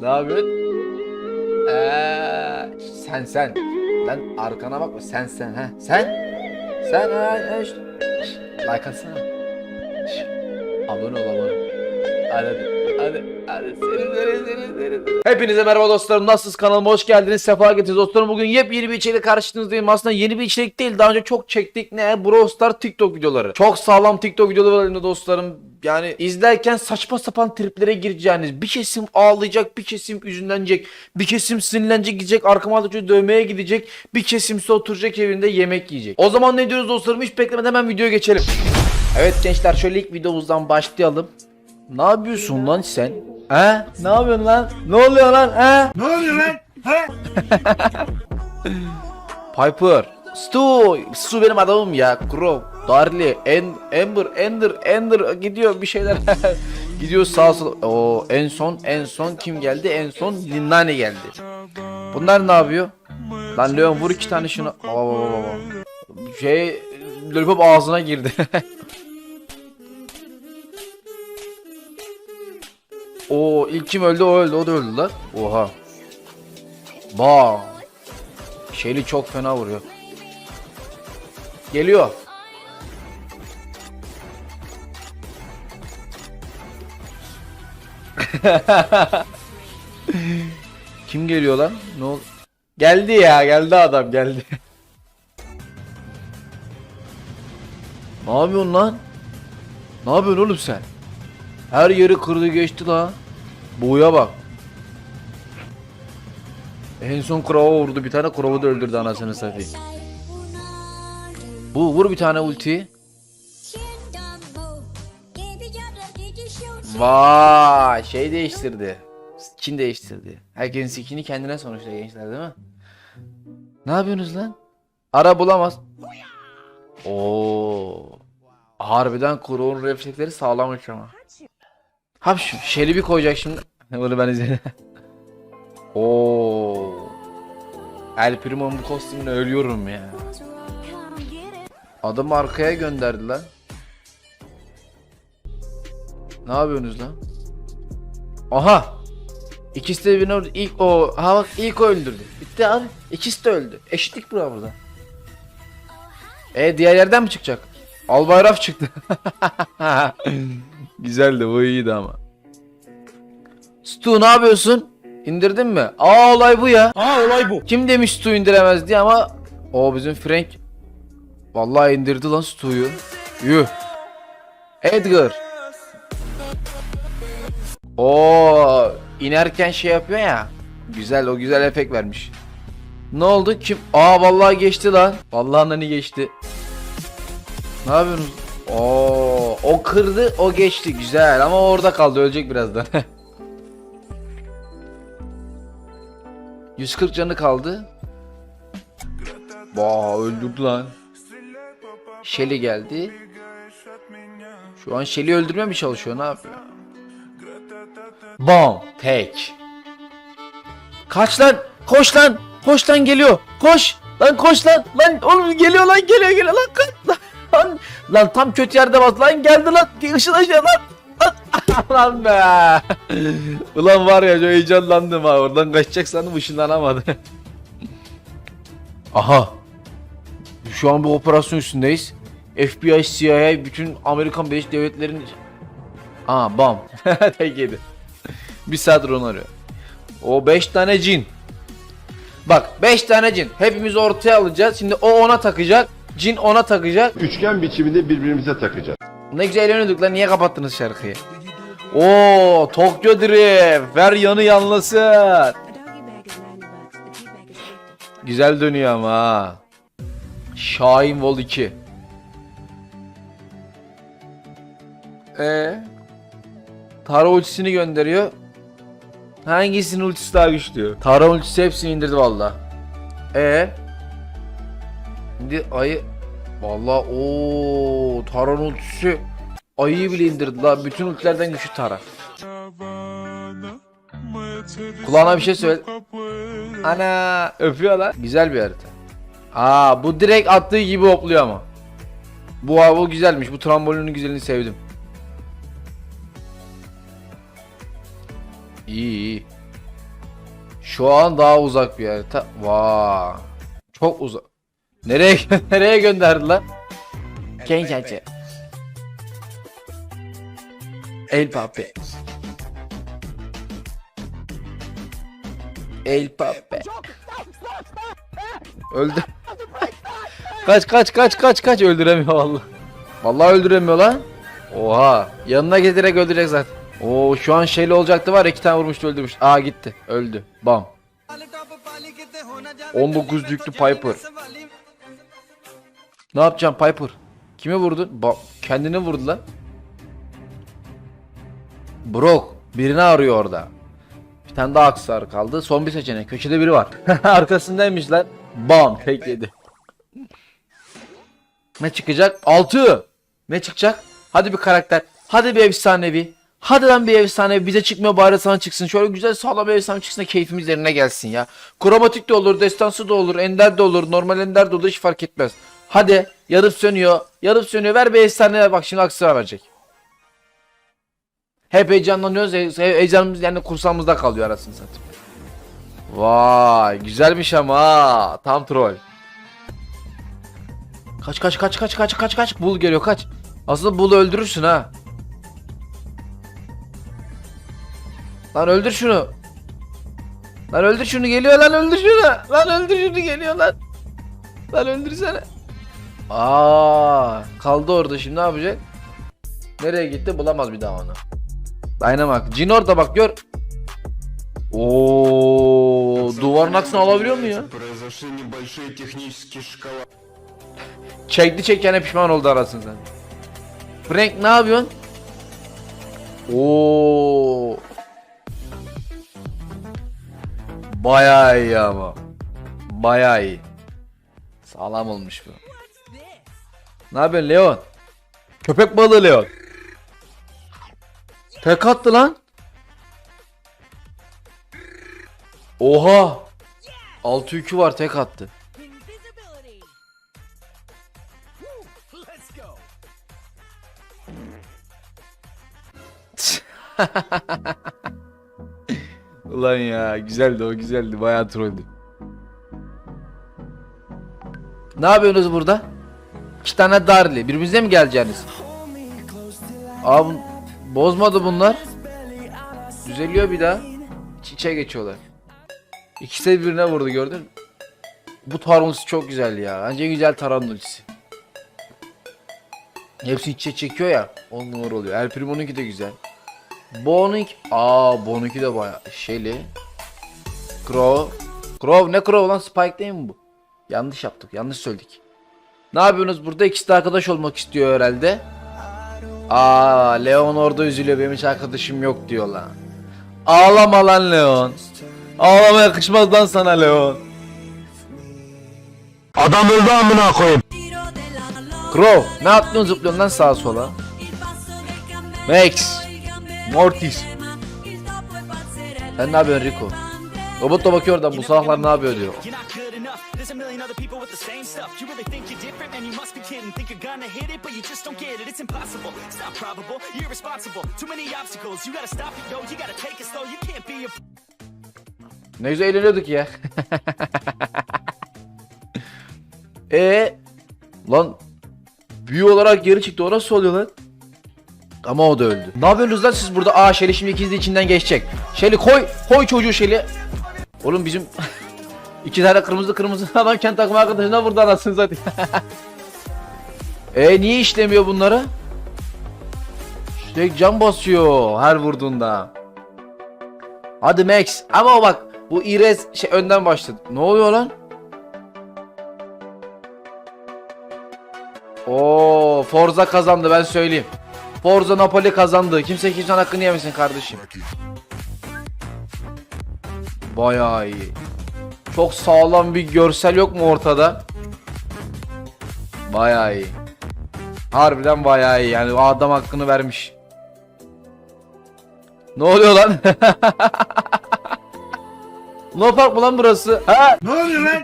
Ne yapıyorsun? Eee, sen sen. Lan arkana bakma sen sen ha. Sen. Sen ha. işte. Like atsana. Abone ol abone. Hadi Hepinize merhaba dostlarım. Nasılsınız kanalıma hoş geldiniz. Sefa getirdiniz dostlarım. Bugün yepyeni bir içerikle karşınızdayım. Aslında yeni bir içerik değil. Daha önce çok çektik. Ne? Brawl Stars TikTok videoları. Çok sağlam TikTok videoları var dostlarım. Yani izlerken saçma sapan triplere gireceğiniz. Bir kesim ağlayacak, bir kesim üzünlenecek, bir kesim sinirlenecek gidecek, arkama çocuğu dövmeye gidecek, bir kesimse oturacak evinde yemek yiyecek. O zaman ne diyoruz dostlarım? Hiç beklemeden hemen videoya geçelim. Evet gençler şöyle ilk videomuzdan başlayalım. Ne yapıyorsun lan sen? He? Ne yapıyorsun lan? Ne oluyor lan? He? Ne oluyor lan? He? Piper. Stu. Stu benim adamım ya. Crow. Darly. En, Ember. Ender. Ender. Gidiyor bir şeyler. gidiyor sağa sola. Oo, en son en son kim geldi? En son Linnane geldi. Bunlar ne yapıyor? Lan Leon vur iki tane şunu. Aa. Şey Lollipop ağzına girdi. Oo ilk kim öldü o öldü o da öldü lan. Oha. Bam. Şeyli çok fena vuruyor. Geliyor. Kim geliyor lan? Ne oldu? Geldi ya, geldi adam geldi. ne yapıyorsun lan? Ne yapıyorsun oğlum sen? Her yeri kırdı geçti la. Boya bak. En son Krova vurdu. Bir tane Krova da öldürdü anasını satayım. Bu vur bir tane ulti. Vay şey değiştirdi. Skin değiştirdi. Herkesin skin'i kendine sonuçta gençler değil mi? Ne yapıyorsunuz lan? Ara bulamaz. Oo. Harbiden Krova'nın refleksleri sağlamış ama. Hap şu bir koyacak şimdi. Bunu ben izledim. Oo. El Primo'nun bu kostümüne ölüyorum ya. Adamı arkaya gönderdiler. Ne yapıyorsunuz lan? Aha! İkisi de birini öldü. İlk o. Ha bak ilk o öldürdü. Bitti abi. İkisi de öldü. Eşitlik bu burada. E diğer yerden mi çıkacak? Albayraf çıktı. Güzeldi bu iyiydi ama. Stu ne yapıyorsun? İndirdin mi? Aa olay bu ya. Aa olay bu. Kim demiş Stu indiremez diye ama o bizim Frank vallahi indirdi lan Stu'yu. Yuh. Edgar. O inerken şey yapıyor ya. Güzel o güzel efekt vermiş. Ne oldu? Kim? Aa vallahi geçti lan. Vallahi nani geçti. Ne yapıyorsunuz? Oo, o kırdı, o geçti. Güzel ama orada kaldı. Ölecek birazdan. 140 canı kaldı. Vaa öldürdü lan. Shelly geldi. Şu an Shelly öldürmeye mi çalışıyor? Ne yapıyor? Bom. Tek. Kaç lan. Koş lan. Koş lan geliyor. Koş. Lan koş lan. Lan oğlum geliyor lan geliyor geliyor lan. Kaç lan. Lan, lan tam kötü yerde bas lan geldi lan. Işın aşağı lan. Lan, be. Ulan var ya çok heyecanlandım ha. Oradan kaçacak sandım ışınlanamadı. Aha. Şu an bir operasyon üstündeyiz. FBI, CIA, bütün Amerikan Birleşik Devletleri'nin... Aa bam. Tek yedi. Bir saat arıyor. O 5 tane cin. Bak 5 tane cin. Hepimiz ortaya alacağız. Şimdi o ona takacak. Cin ona takacak. üçgen biçiminde birbirimize takacağız. Ne güzel eğleniyorduk lan. Niye kapattınız şarkıyı? Oo, Tokyo Drift. Ver yanı yanlasın. A doggy bag is 90 bucks. A tea bag is 50. Güzel dönüyor ama ha. Şahin Vol 2. Ee, Tara ultisini gönderiyor. Hangisinin ultisi daha güçlü? Tara ultisi hepsini indirdi valla. E Şimdi ayı valla o Tara'nın ultisi ayıyı bile indirdi la. Bütün ultilerden güçlü Tara. Kulağına bir şey söyle. Ana öpüyor lan. Güzel bir harita. Aa bu direkt attığı gibi hopluyor ama. Bu bu güzelmiş. Bu trambolinin güzelliğini sevdim. İyi iyi. Şu an daha uzak bir yer. Ta Vaa. Çok uzak. Nereye nereye gönderdi lan? Kenyace. El Pape. El Pape. Öldü. kaç kaç kaç kaç kaç öldüremiyor vallahi. Vallahi öldüremiyor lan. Oha. Yanına gel direkt öldürecek zaten. Oo şu an şeyli olacaktı var iki tane vurmuştu öldürmüş. Aa gitti. Öldü. Bam. 19 yüklü Piper. Ne yapacağım Piper? Kimi vurdun? Ba kendini vurdu lan. Brock birini arıyor orada. Bir tane daha aksar kaldı. Son bir seçenek. Köşede biri var. Arkasındaymış lan. Bam tekledi. Ne çıkacak? 6. Ne çıkacak? Hadi bir karakter. Hadi bir efsanevi. Hadi lan bir efsane bize çıkmıyor bari sana çıksın. Şöyle güzel sağlam bir efsane çıksın da keyfimiz yerine gelsin ya. Kromatik de olur, destansı da olur, ender de olur, normal ender de olur hiç fark etmez. Hadi yarıp sönüyor, yarıp sönüyor ver bir efsane bak şimdi aksıra verecek. Hep heyecanlanıyoruz, he- heyecanımız yani kursağımızda kalıyor arasını satayım. Vay güzelmiş ama tam troll. Kaç kaç kaç kaç kaç kaç kaç bul geliyor kaç. Aslında bulu öldürürsün ha. Lan öldür şunu. Lan öldür şunu geliyor lan öldür şunu. Lan öldür şunu geliyor lan. Lan öldürsene. Aa, kaldı orada şimdi ne yapacak? Nereye gitti bulamaz bir daha onu. Aynen bak. Cin orada bak gör. Oo, duvarın aksını alabiliyor mu ya? Çekti çekene pişman oldu arasın sen. Frank ne yapıyorsun? Oo. Bayağı iyi ama. Bayağı iyi. Sağlam olmuş bu. Ne yapıyorsun Leon? Köpek balığı Leon. Tek attı lan. Oha. 6 yükü var tek attı. Ulan ya güzeldi o güzeldi bayağı trolldü. Ne yapıyorsunuz burada? İki tane darli birbirinize mi geleceksiniz? Aa bu- bozmadı bunlar. Düzeliyor bir daha. İç geçiyorlar. İkisi birbirine vurdu gördün mü? Bu ultisi çok güzel ya. Bence güzel taran ultisi. Hepsi iç içe çekiyor ya. On numara oluyor. El Primo'nunki de güzel. Bonink. Aa Bonink de baya şeyli. Crow. Crow ne Crow lan Spike değil mi bu? Yanlış yaptık. Yanlış söyledik. Ne yapıyorsunuz burada? İkisi de arkadaş olmak istiyor herhalde. Aa Leon orada üzülüyor. Benim hiç arkadaşım yok diyor lan. Ağlama lan Leon. Ağlama yakışmaz lan sana Leon. Adam öldü amına koyayım. Crow ne yapıyorsun zıplıyorsun lan sağa sola? Max. Mortis. Sen ne yapıyorsun Rico? Robot da bakıyor oradan bu salaklar ne yapıyor diyor. Enough. There's a million other people with the same stuff. You really think you're different, man? You must be kidding. Think you're gonna hit it, but you just don't get it. It's impossible. It's not probable. You're irresponsible. Too many obstacles. You gotta stop it, yo. You gotta take it slow. You can't be a Ne güzel eğleniyorduk ya. e lan büyü olarak geri çıktı. O nasıl oluyor lan? Ama o da öldü. Ne yapıyorsunuz lan siz burada? Aa Şeli şimdi ikiniz de içinden geçecek. Şeli koy. Koy çocuğu Şeli. Oğlum bizim iki tane kırmızı kırmızı adam kendi takım arkadaşına vurdu anasını zaten. e niye işlemiyor bunları? Sürekli can basıyor her vurduğunda. Hadi Max. Ama bak bu İrez şey önden başladı. Ne oluyor lan? Oo Forza kazandı ben söyleyeyim. Forza Napoli kazandı. Kimse kimsenin hakkını yemesin kardeşim. Bayağı iyi. Çok sağlam bir görsel yok mu ortada? Bayağı iyi. Harbiden bayağı iyi. Yani adam hakkını vermiş. Ne oluyor lan? No Park mı lan burası? Ha? Ne oluyor lan?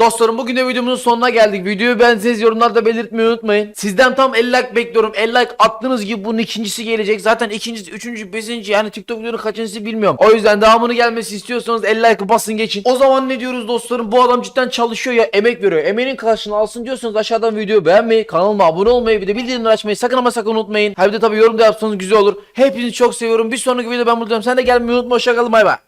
Dostlarım bugün de videomuzun sonuna geldik. Videoyu beğendiyseniz yorumlarda belirtmeyi unutmayın. Sizden tam 50 like bekliyorum. 50 like attığınız gibi bunun ikincisi gelecek. Zaten ikincisi, üçüncü, beşinci yani TikTok videonun kaçıncısı bilmiyorum. O yüzden devamını gelmesi istiyorsanız 50 like basın geçin. O zaman ne diyoruz dostlarım? Bu adam cidden çalışıyor ya emek veriyor. Emeğinin karşılığını alsın diyorsanız aşağıdan videoyu beğenmeyi, kanalıma abone olmayı bir de bildirimleri açmayı sakın ama sakın unutmayın. Ha bir de tabii yorum da yapsanız güzel olur. Hepinizi çok seviyorum. Bir sonraki videoda ben buradayım. Sen de gelmeyi unutma. Hoşçakalın bay bay.